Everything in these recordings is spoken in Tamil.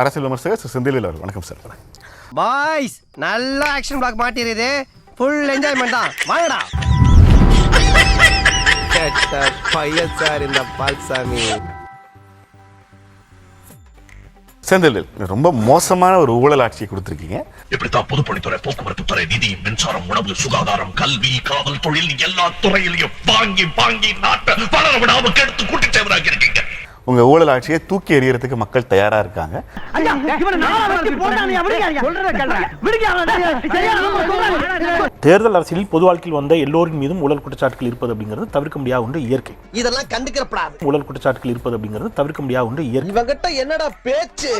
அரசியல் விமர்சகர் திரு செந்திலில் அவர் வணக்கம் சார். பாய்ஸ் நல்ல ஆக்ஷன் பிளாக் மாட்டிருது ஃபுல் என்ஜாய்மெண்ட் தான். வாங்கடா. கெட்ட பையன் சார் இந்த பால்சாமி. செந்திலில் ரொம்ப மோசமான ஒரு ஊழல் ஆட்சியை கொடுத்துருக்கீங்க. இப்படித்தான் பொதுப்பணித்துறை போக்குவரத்து துறை நிதி மின்சாரம் உணவு சுகாதாரம் கல்வி காவல் தொழில் எல்லா துறையிலையும் வாங்கி வாங்கி நாட்டை வளர விடாம கெடுத்து கூட்டிட்டு இருக்கீங்க. உங்க ஊழல் ஆட்சியை தூக்கி எறியறதுக்கு மக்கள் தயாரா இருக்காங்க. தேர்தல் அரசியலில் பொது வாழ்க்கையில் வந்த எல்லோரின் மீதும் ஊழல் குற்றச்சாட்டுகள் இருப்பது அப்படிங்கிறது தவிர்க்க முடியாத ஒன்று இயற்கை. இதெல்லாம் கண்டுக்கிறப்படாது. ஊழல் குற்றச்சாட்டுகள் இருப்பது அப்படிங்கிறது தவிர்க்க முடியாத ஒன்று இயற்கை. இவங்கிட்ட என்னடா பேச்சு?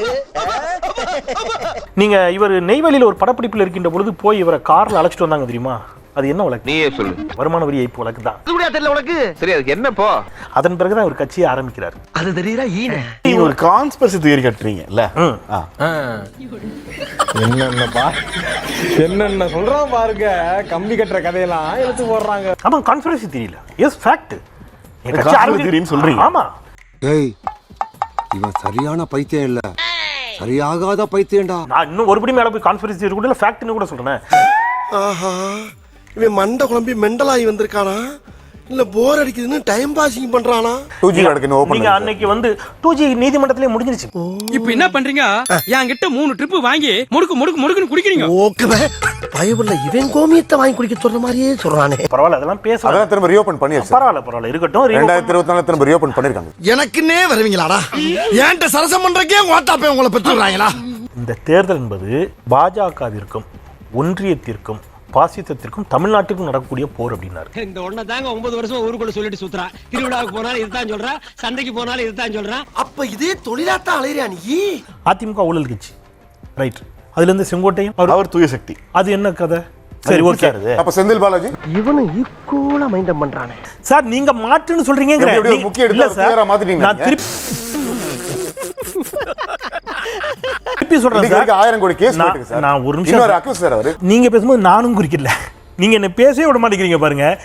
நீங்க இவர் நெய்வேலியில் ஒரு படப்பிடிப்பில் இருக்கின்ற பொழுது போய் இவரை கார்ல அழைச்சிட்டு வந்தாங்க தெரியுமா? அது என்ன வழக்கு நீயே சொல்லு. வருமான வரி ஏய்ப்பு வழக்கு தான் தெரியல உனக்கு. சரி அதுக்கு என்ன போ? அதன் பிறகுதான் ஒரு கட்சியை ஆரம்பிக்கிறார். அது தெரியுதா ஈன? நீங்க ஒரு கான்ஸ்பரசி தியரி கட்டுறீங்கல்ல ம். ஆ. என்னென்னப்பா என்னென்ன சொல்றான் பாருங்க. கம்பி கட்டுற கதையெல்லாம் எடுத்து போடுறாங்க. ஆமா கான்ஸ்பிரசி தெரியல எஸ் ஃபேக்ட் conspiracy theory ன்னு சொல்றீங்க. ஆமா. ஏய் இவன் சரியான பைத்தியம் இல்ல. சரியாகாத பைத்தியம்டா. நான் இன்னும் ஒருபடி மேல போய் கான்ஸ்பிரசி தியரி கூட இல்ல ஃபேக்ட்னு கூட சொல்றேன். ஆஹா. இவன் மண்டை குழம்பி மெண்டலாகி வந்திருக்கானா? இல்ல போர் அடிக்குதுன்னு டைம் பாசிங் பண்றானா? 2G வழக்கு இன்னும் open நீங்க. அன்னைக்கு வந்து டூ ஜி நீதிமன்றத்திலே முடிஞ்சிருச்சு. இப்ப என்ன பண்றீங்க? என்கிட்ட மூணு ட்ரிப் வாங்கி முடுக்கு முடுக்கு முடுக்குன்னு குடிக்கிறீங்க. ஓகே பயவுள்ள இவன் கோமியத்தை வாங்கி குடிக்க சொல்ற மாதிரியே சொல்றானே. பரவாயில்ல அதெல்லாம் பேசலாம் அதான் திரும்ப ரீஓபன் பண்ணியாச்சு. பரவாயில்ல பரவாயில்ல இருக்கட்டும் reopen ரெண்டாயிரத்தி இருபத்தி நாலு திரும்ப ரீஓபன் பண்ணிருக்காங்க. எனக்குன்னே வருவீங்களாடா? ஏன்ட்ட சரசம் பண்றக்கே ஓட்டாப்பே உங்களை பெற்றுறாங்களா இந்த தேர்தல் என்பது பாஜகவிற்கும் ஒன்றியத்திற்கும் பாசிசத்திற்கும் தமிழ்நாட்டிற்கும் நடக்கக்கூடிய போர் அப்படின்னாரு. இந்த ஒண்ண தாங்க ஒன்பது வருஷம் ஊருக்குள்ள சொல்லிட்டு சுத்துறான் திருவிழாவுக்கு போனாலும் இதுதான் சொல்றான் சந்தைக்கு போனாலும் இதுதான் சொல்றான் அப்ப இதே தொழிலாத்தான் அலையிறியா நீ? அதிமுக ஊழல் கட்சி. ரைட் அதுல இருந்து செங்கோட்டையும் அவர் அவர் தூய சக்தி. அது என்ன கதை? சரி ஓகே? அப்ப செந்தில் பாலாஜி? இவனும் ஈக்குவலா மைண்டம் பண்றானே. சார் நீங்க மாற்றுன்னு சொல்றீங்க முக்கிய ஆ மாத்திட்டீங்க. நான்? திருப்பி திருப்பி சொல்றேன் சார்? ஆயிரம் கோடி கேஸ் நான்- போயிருக்கு சார். நான் ஒரு நிமிஷம் அக்யூஸ் சார். அவரு. நீங்க பேசும்போது நானும் குறிக்கல நீங்க என்ன பேசவே விட மாட்டேங்கிறீங்க பாருங்க.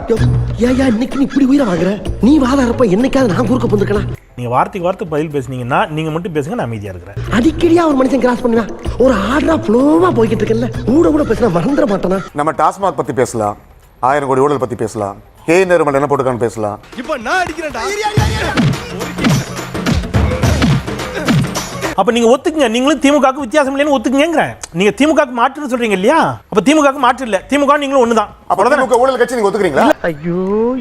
ஏயா இன்னைக்கு நீ இப்படி உயிரை வாங்குற நீ வாழறப்ப என்னைக்காவது நான் குறுக்க போந்துக்கலாம் நீங்க வார்த்தைக்கு வார்த்தை பதில் பேசுனீங்கன்னா நீங்க மட்டும் பேசுங்க நான் அமைதியா இருக்கிறேன். அடிக்கடியா ஒரு மனுஷன் கிராஸ் பண்ணுவேன் ஒரு ஆர்டரா ஃப்ளோவா போய்கிட்டு இருக்கல கூட கூட பேசினா மறந்துட மாட்டானா? நம்ம டாஸ்மாக் பத்தி பேசலாம். ஆயிரம் கோடி ஊழல் பத்தி பேசலாம். கே நிறுவனம் என்ன போட்டுக்கான்னு பேசலாம். இப்ப நான் அடிக்கிறேன்டா. அப்ப நீங்க ஒத்துக்குங்க. நீங்களும் திமுகவுக்கு வித்தியாசம் இல்லைன்னு ஒத்துக்குங்கிறேன் நீங்க திமுகவுக்கு மாற்றுன்னு சொல்றீங்க இல்லையா? அப்ப திமுகவுக்கு மாற்று இல்ல. திமுக நீங்களும் ஒண்ணுதான். திமுக ஊழல் கட்சி நீங்க ஒத்துக்கிறீங்களா? ஐயோ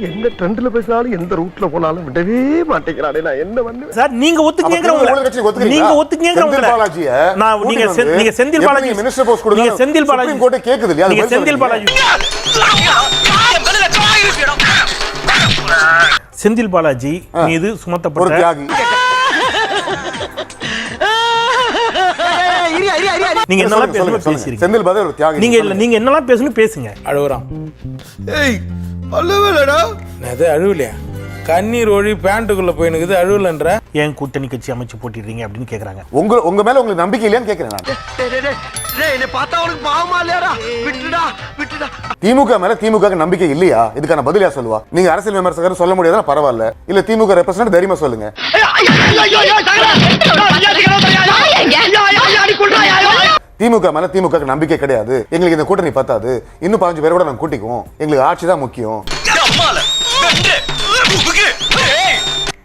எந்த ட்ரெண்ட்ல பேசினாலும் எந்த ரூட்ல போனாலும் விடவே மாட்டேங்கிறானே. நான் என்ன பண்ணுவேன்? சார் நீங்க ஒத்துக்குங்கிற அப்ப ஊழல் கட்சி ஒத்துக்கிறீங்களா? நீங்க ஒத்துக்குங்கிற செந்தில் பாலாஜியை நான் நீங்க வந்து நீங்க செந்தில் பாலாஜி நீங்க minister post கொடுங்க? நீங்க செந்தில் பாலாஜி Court கேக்குது இல்லையா? நீங்க செந்தில். பாலாஜி. செந்தில் பாலாஜி மீது சுமத்தப்பட்ட நீங்க என்னெல்லாம் சொல்லுங்க, பேசணும். பேசிருக்கீங்க செந்தில் ஒரு தியாகி நீங்க இல்ல நீங்க என்னெல்லாம் பேசணும் பேசுங்க அழுகுறான் ஏய் அல்லவேலடா அது அழுவலையா கண்ணீர் ஒழி பேண்ட்டுக்குள்ள போயினுக்குது அழுவலன்ற ஏன் கூட்டணி கட்சி அமைச்சு போட்டிடுறீங்க அப்படின்னு கேக்குறாங்க உங்க உங்க மேல உங்களுக்கு நம்பிக்கை இல்லையான்னு கேக்குறேன் நான் என்னை பார்த்தா அவனுக்கு பாவமா இல்லையாடா விட்டுடா விட்டுடா திமுக மேல திமுக க்கு நம்பிக்கை இல்லையா இதுக்கான பதிலா சொல்லுவா நீங்க அரசியல் விமர்சகர் சொல்ல முடியாதுன்னா பரவாயில்ல இல்ல திமுக ரெப்ரசன்ட் தைரியமா சொல்லுங்க திமுக மேல திமுக க்கு நம்பிக்கை கிடையாது. எங்களுக்கு இந்த கூட்டணி பத்தாது. இன்னும் பதினஞ்சு பேர் கூட நாங்க கூட்டிக்குவோம். எங்களுக்கு ஆட்சி தான் முக்கியம்.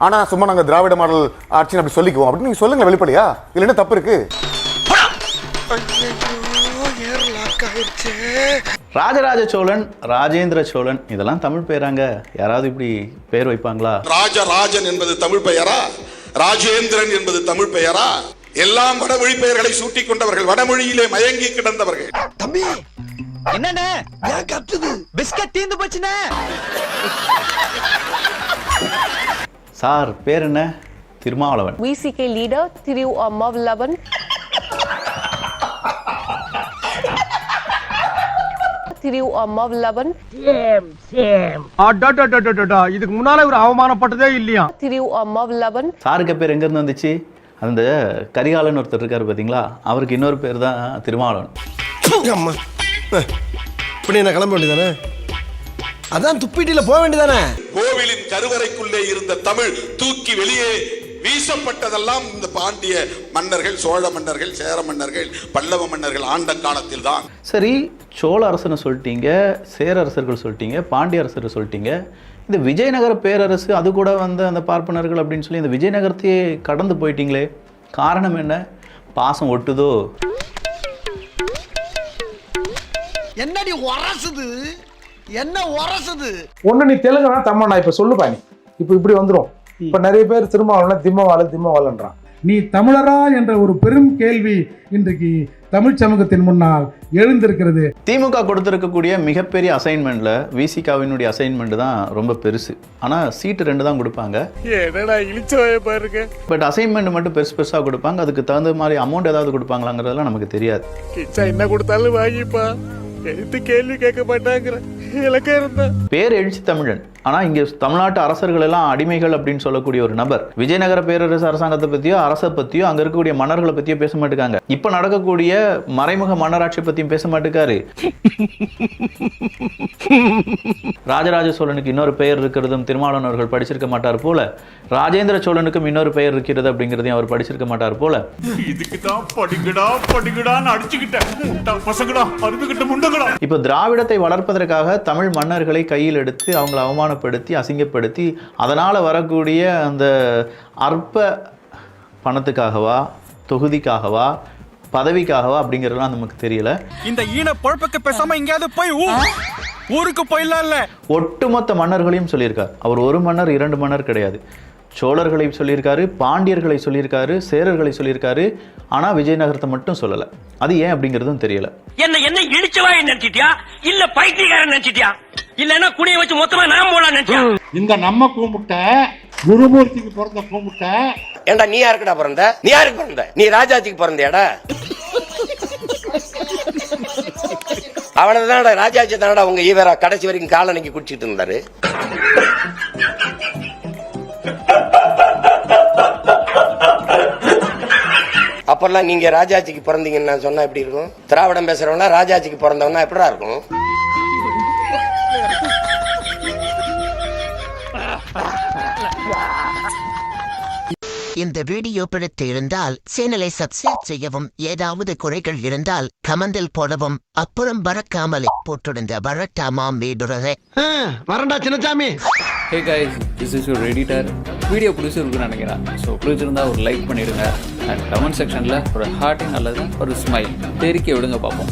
ஆனா சும்மா நாங்க திராவிட மாடல் ஆட்சின்னு அப்படி சொல்லிக்குவோம். அப்படின்னு நீங்க சொல்லுங்க வெளிப்படையா? இதுல என்ன தப்பு இருக்கு? ராஜராஜ சோழன் ராஜேந்திர சோழன் இதெல்லாம் தமிழ் பேராங்க. யாராவது இப்படி பேர் வைப்பாங்களா? ராஜராஜன் என்பது தமிழ் பெயரா? ராஜேந்திரன் என்பது தமிழ் பெயரா? எல்லாம் வடமொழி பெயர்களை சூட்டிக் கொண்டவர்கள் வடமொழியிலே மயங்கி கிடந்தவர்கள். தம்பி! என்னண்ணே? ஏன் கத்துது? பிஸ்கட் தீந்து போச்சுண்ணே. சார் பேர் என்ன? Thirumavalavan. VCK leader Thiru Mavlavan. Thiru Mavlavan. இதுக்கு முன்னால ஒரு அவமானப்பட்டதே இல்லையா? Thiru Mavlavan. சாருக்கு பேர் எங்கேருந்து வந்துச்சு? அந்த கரிகாலன் ஒருத்தர் இருக்காரு பார்த்தீங்களா அவருக்கு இன்னொரு பேர் தான் திருமாவளவன். அம்மா. இப்படி என்ன கிளம்ப வேண்டியதானே? அதான் துப்பிட்டில போக வேண்டியதானே? கோவிலின் கருவறைக்குள்ளே இருந்த தமிழ் தூக்கி வெளியே வீசப்பட்டதெல்லாம் இந்த பாண்டிய மன்னர்கள் சோழ மன்னர்கள் சேர மன்னர்கள் பல்லவ மன்னர்கள் ஆண்ட காலத்தில் தான் சரி சோழ அரசனை சொல்லிட்டீங்க சேர அரசர்கள் சொல்லிட்டீங்க பாண்டிய அரசர்கள் சொல்லிட்டீங்க. இந்த விஜயநகர பேரரசு அது கூட வந்த அந்த பார்ப்பனர்கள் அப்படின்னு சொல்லி இந்த விஜயநகரத்தையே கடந்து போயிட்டீங்களே. காரணம் என்ன? பாசம் ஒட்டுதோ? என்னடி உரசுது? என்ன உரசுது? ஒண்ணு நீ தெலுங்குனா தமிழனா இப்ப சொல்லுப்பா நீ. இப்ப இப்படி வந்துரும். இப்ப நிறைய பேர் திருமாவளவன திம்மவாள திம்மவாளன்றான். நீ தமிழரா என்ற ஒரு பெரும் கேள்வி இன்றைக்கு தமிழ் சமூகத்தின் முன்னால் எழுந்திருக்கிறது. திமுக கொடுத்துருக்கக்கூடிய மிகப்பெரிய அசைன்மெண்ட்ல விசிகாவினுடைய அசைன்மெண்ட் தான் ரொம்ப பெருசு. ஆனால் சீட்டு ரெண்டு தான் கொடுப்பாங்க. என்னடா இழிச்சவாய பாருங்க. பட் அசைன்மெண்ட் மட்டும் பெருசு பெருசாக கொடுப்பாங்க. அதுக்கு தகுந்த மாதிரி அமௌண்ட் ஏதாவது கொடுப்பாங்களாங்கிறதெல்லாம் நமக்கு தெரியாது. கிச்சா என்ன கொடுத்தாலும் வாங்கிப்பா. எடுத்து கேள்வி கேட்க மாட்டாங்கிற. இலக்கம் இருந்தா. பேர் எழுச்சி தமிழன். ஆனா இங்க தமிழ்நாட்டு அரசர்கள் எல்லாம் அடிமைகள் அப்படின்னு சொல்லக்கூடிய ஒரு நபர். விஜயநகர பேரரசு அரசாங்கத்தை பத்தியோ அரசை பத்தியோ அங்க இருக்கக்கூடிய மன்னர்களை பத்தியோ பேச மாட்டேங்காங்க இப்ப நடக்கக்கூடிய மறைமுக மன்னராட்சி பத்தியும் பேச மாட்டேக்காரு. ராஜராஜ சோழனுக்கு இன்னொரு பெயர் இருக்கிறதும் திருமாவளவன் அவர்கள் படிச்சிருக்க மாட்டார் போல. ராஜேந்திர சோழனுக்கும் இன்னொரு பெயர் இருக்கிறது அப்படிங்கிறதையும் அவர் படிச்சிருக்க மாட்டார் போல. இதுக்கு தான் படிங்கடா படிங்கடான்னு அடிச்சுக்கிட்டேன் பசங்கடா அறுதுகிட்ட முண்டங்கடா இப்போ திராவிடத்தை வளர்ப்பதற்காக தமிழ் மன்னர்களை கையில் எடுத்து அவங்களை அவமானப்படுத்தி அசிங்கப்படுத்தி அதனால் வரக்கூடிய அந்த அற்ப பணத்துக்காகவா தொகுதிக்காகவா பதவிக்காகவா அப்படிங்கிறதுலாம் நமக்கு தெரியல. இந்த ஈன பொழப்புக்கு பேசாம எங்கேயாவது போய் ஊருக்கு போயிடலாம்ல ஒட்டுமொத்த மன்னர்களையும் சொல்லியிருக்கார். அவர் ஒரு மன்னர் இரண்டு மன்னர் கிடையாது. சோழர்களை சொல்லியிருக்காரு பாண்டியர்களை சொல்லியிருக்காரு சேரர்களை சொல்லியிருக்காரு. ஆனால் விஜயநகரத்தை மட்டும் சொல்லலை. அது ஏன் அப்படிங்கிறதும் தெரியல. என்ன என்ன இழிச்சவாய் நினைச்சிட்டியா? இல்ல பைத்தியக்காரன் நினைச்சிட்டியா? இல்லன்னா குடிய வச்சு மொத்தமா நான் போலாம் நினைச்சியா? இந்த நம்ம கும்பிட்ட குருமூர்த்திக்கு பிறந்த கும்பிட்ட. ஏண்டா நீ யாருக்குடா பிறந்த? நீ யாருக்கு பிறந்த? நீ ராஜாஜிக்கு பிறந்தயாடா? அவனதானடா ராஜாஜி தானடா உங்க ஈவரா கடைசி வரைக்கும் காலனிக்கு குடிச்சிட்டு இருந்தாரு. அப்பெல்லாம் நீங்க ராஜாஜிக்கு பிறந்தீங்கன்னு நான் சொன்னா எப்படி இருக்கும்? திராவிடம் பேசுறவனா ராஜாஜிக்கு பிறந்தவனா எப்படிடா இருக்கும்? இந்த வீடியோ பிடித்து இருந்தால் சேனலை சப்ஸ்கிரைப் செய்யவும் ஏதாவது குறைகள் இருந்தால் கமெண்டில் போடவும் அப்புறம் பறக்காமலே போட்டிருந்த வரட்டாமாம் வீடுறதை வரண்டா Chinnasamy hey guys this is your editor video பிடிச்சிருக்குன்னு நினைக்கிறேன். ஸோ பிடிச்சிருந்தா ஒரு லைக் பண்ணிடுங்க. அண்ட் கமெண்ட் செக்ஷனில் ஒரு ஹார்ட்டிங் அல்லது ஒரு ஸ்மைல் தெரிக்க விடுங்க பார்ப்போம்.